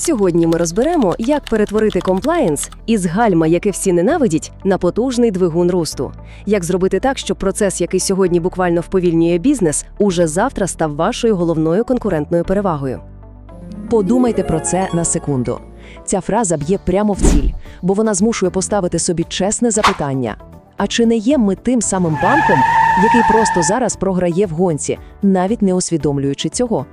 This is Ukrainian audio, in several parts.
Сьогодні ми розберемо, як перетворити комплаєнс із гальма, яке всі ненавидять, на потужний двигун росту. Як зробити так, щоб процес, який сьогодні буквально вповільнює бізнес, уже завтра став вашою головною конкурентною перевагою. Подумайте про це на секунду. Ця фраза б'є прямо в ціль, бо вона змушує поставити собі чесне запитання: а чи не є ми тим самим банком, який просто зараз програє в гонці, навіть не усвідомлюючи цього?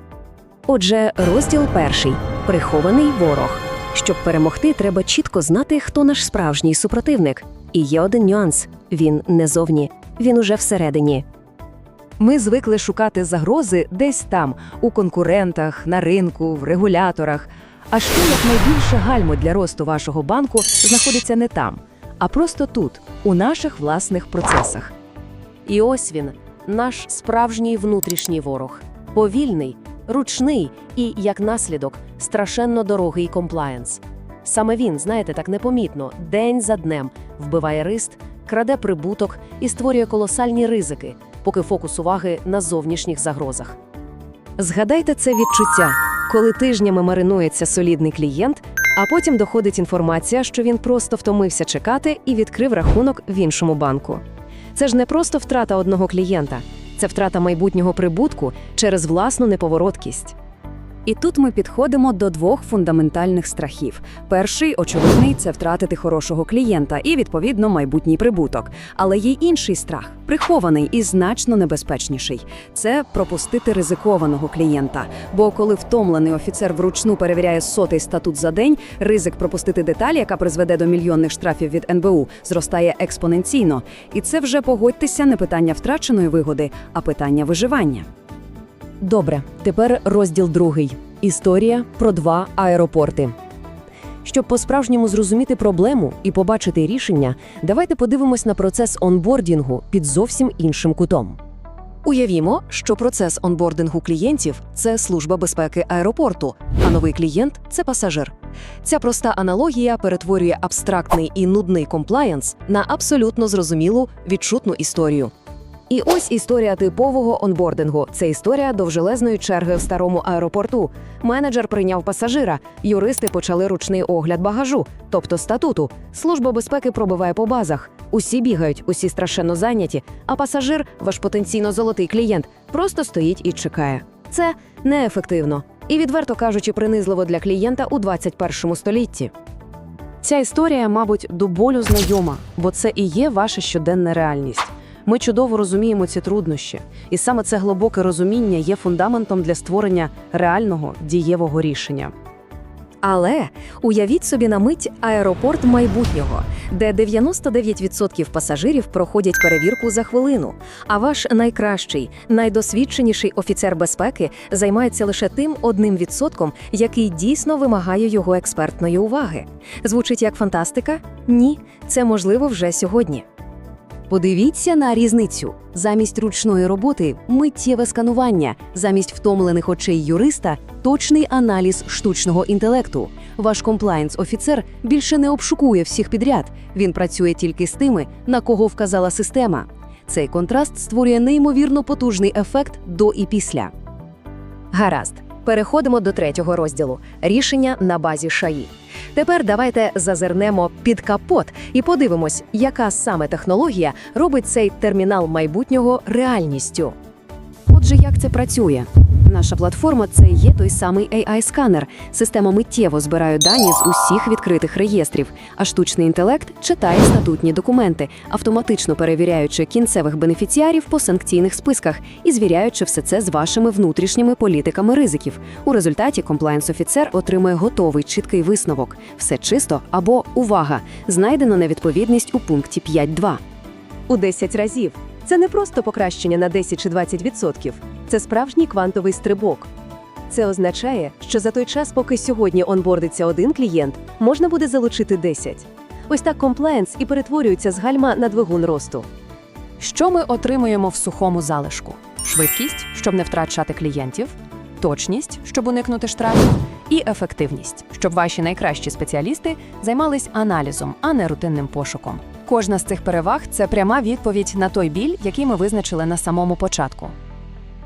Отже, розділ перший прихований ворог. Щоб перемогти, треба чітко знати, хто наш справжній супротивник. І є один нюанс: він не зовні, він уже всередині. Ми звикли шукати загрози десь там, у конкурентах, на ринку, в регуляторах. А що як найбільше гальмо для росту вашого банку знаходиться не там, а просто тут, у наших власних процесах. І ось він, наш справжній внутрішній ворог, повільний, ручний і, як наслідок, страшенно дорогий комплаєнс. Саме він, знаєте, так непомітно, день за днем вбиває рист, краде прибуток і створює колосальні ризики, поки фокус уваги на зовнішніх загрозах. Згадайте це відчуття, коли тижнями маринується солідний клієнт, а потім доходить інформація, що він просто втомився чекати і відкрив рахунок в іншому банку. Це ж не просто втрата одного клієнта, це втрата майбутнього прибутку через власну неповороткість. І тут ми підходимо до двох фундаментальних страхів. Перший, очевидний, це втратити хорошого клієнта і, відповідно, майбутній прибуток. Але є інший страх, прихований і значно небезпечніший. Це пропустити ризикованого клієнта. Бо коли втомлений офіцер вручну перевіряє сотий статут за день, ризик пропустити деталь, яка призведе до мільйонних штрафів від НБУ, зростає експоненційно. І це вже погодьтеся не питання втраченої вигоди, а питання виживання. Добре, тепер розділ другий. Історія про два аеропорти. Щоб по-справжньому зрозуміти проблему і побачити рішення, давайте подивимось на процес онбордінгу під зовсім іншим кутом. Уявімо, що процес онбордингу клієнтів це служба безпеки аеропорту, а новий клієнт це пасажир. Ця проста аналогія перетворює абстрактний і нудний комплаєнс на абсолютно зрозумілу відчутну історію. І ось історія типового онбордингу. Це історія довжелезної черги в старому аеропорту. Менеджер прийняв пасажира, юристи почали ручний огляд багажу, тобто статуту. Служба безпеки пробиває по базах. Усі бігають, усі страшенно зайняті, а пасажир, ваш потенційно золотий клієнт, просто стоїть і чекає. Це неефективно і, відверто кажучи, принизливо для клієнта у 21 столітті. Ця історія, мабуть, до болю знайома, бо це і є ваша щоденна реальність. Ми чудово розуміємо ці труднощі, і саме це глибоке розуміння є фундаментом для створення реального дієвого рішення. Але уявіть собі на мить аеропорт майбутнього, де 99% пасажирів проходять перевірку за хвилину. А ваш найкращий, найдосвідченіший офіцер безпеки займається лише тим одним відсотком, який дійсно вимагає його експертної уваги. Звучить як фантастика? Ні, це можливо вже сьогодні. Подивіться на різницю. Замість ручної роботи миттєве сканування, замість втомлених очей юриста точний аналіз штучного інтелекту. Ваш комплаєнс-офіцер більше не обшукує всіх підряд. Він працює тільки з тими, на кого вказала система. Цей контраст створює неймовірно потужний ефект до і після. Гаразд, переходимо до третього розділу рішення на базі ШАІ. Тепер давайте зазирнемо під капот і подивимось, яка саме технологія робить цей термінал майбутнього реальністю. Отже, як це працює? Наша платформа це є той самий AI-сканер. Система миттєво збирає дані з усіх відкритих реєстрів, а штучний інтелект читає статутні документи, автоматично перевіряючи кінцевих бенефіціарів по санкційних списках і звіряючи все це з вашими внутрішніми політиками ризиків. У результаті комплаєнс-офіцер отримує готовий чіткий висновок. Все чисто або увага! Знайдено невідповідність у пункті 5.2. У 10 разів. Це не просто покращення на 10 чи 20%. Це справжній квантовий стрибок. Це означає, що за той час, поки сьогодні онбордиться один клієнт, можна буде залучити 10. Ось так комплаєнс і перетворюється з гальма на двигун росту. Що ми отримуємо в сухому залишку? Швидкість, щоб не втрачати клієнтів, точність, щоб уникнути штрафів, і ефективність, щоб ваші найкращі спеціалісти займались аналізом, а не рутинним пошуком. Кожна з цих переваг це пряма відповідь на той біль, який ми визначили на самому початку.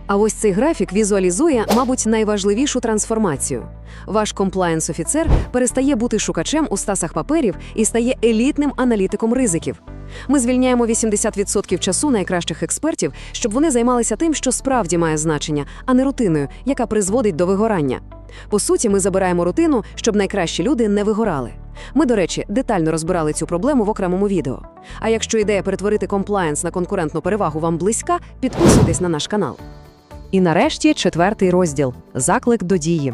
А ось цей графік візуалізує, мабуть, найважливішу трансформацію. Ваш комплаєнс-офіцер перестає бути шукачем у стасах паперів і стає елітним аналітиком ризиків. Ми звільняємо 80% часу найкращих експертів, щоб вони займалися тим, що справді має значення, а не рутиною, яка призводить до вигорання. По суті, ми забираємо рутину, щоб найкращі люди не вигорали. Ми, до речі, детально розбирали цю проблему в окремому відео. А якщо ідея перетворити комплаєнс на конкурентну перевагу вам близька, підписуйтесь на наш канал. І нарешті четвертий розділ заклик до дії.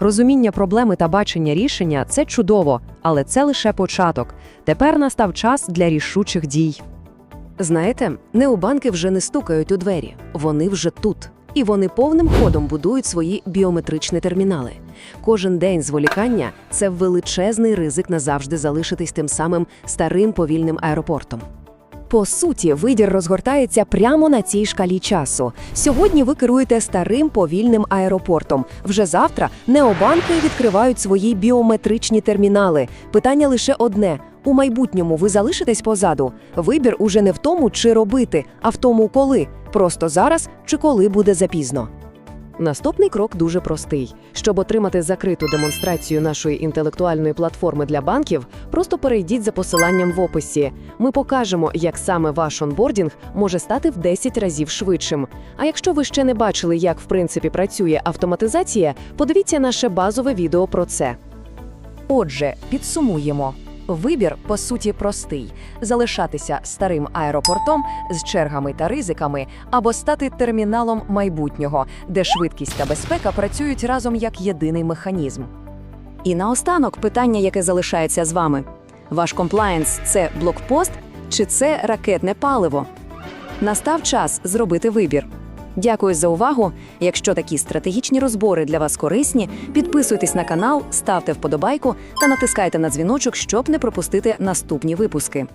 Розуміння проблеми та бачення рішення це чудово, але це лише початок. Тепер настав час для рішучих дій. Знаєте, необанки вже не стукають у двері, вони вже тут. І вони повним ходом будують свої біометричні термінали. Кожен день зволікання це величезний ризик назавжди залишитись тим самим старим повільним аеропортом. По суті, вибір розгортається прямо на цій шкалі часу. Сьогодні ви керуєте старим повільним аеропортом. Вже завтра необанки відкривають свої біометричні термінали. Питання лише одне: у майбутньому ви залишитесь позаду. Вибір уже не в тому, чи робити, а в тому, коли. Просто зараз чи коли буде запізно. Наступний крок дуже простий. Щоб отримати закриту демонстрацію нашої інтелектуальної платформи для банків, просто перейдіть за посиланням в описі. Ми покажемо, як саме ваш онбордінг може стати в 10 разів швидшим. А якщо ви ще не бачили, як в принципі працює автоматизація, подивіться наше базове відео про це. Отже, підсумуємо. Вибір, по суті, простий: залишатися старим аеропортом з чергами та ризиками, або стати терміналом майбутнього, де швидкість та безпека працюють разом як єдиний механізм. І наостанок питання, яке залишається з вами: ваш комплаєнс це блокпост чи це ракетне паливо? Настав час зробити вибір. Дякую за увагу. Якщо такі стратегічні розбори для вас корисні, підписуйтесь на канал, ставте вподобайку та натискайте на дзвіночок, щоб не пропустити наступні випуски.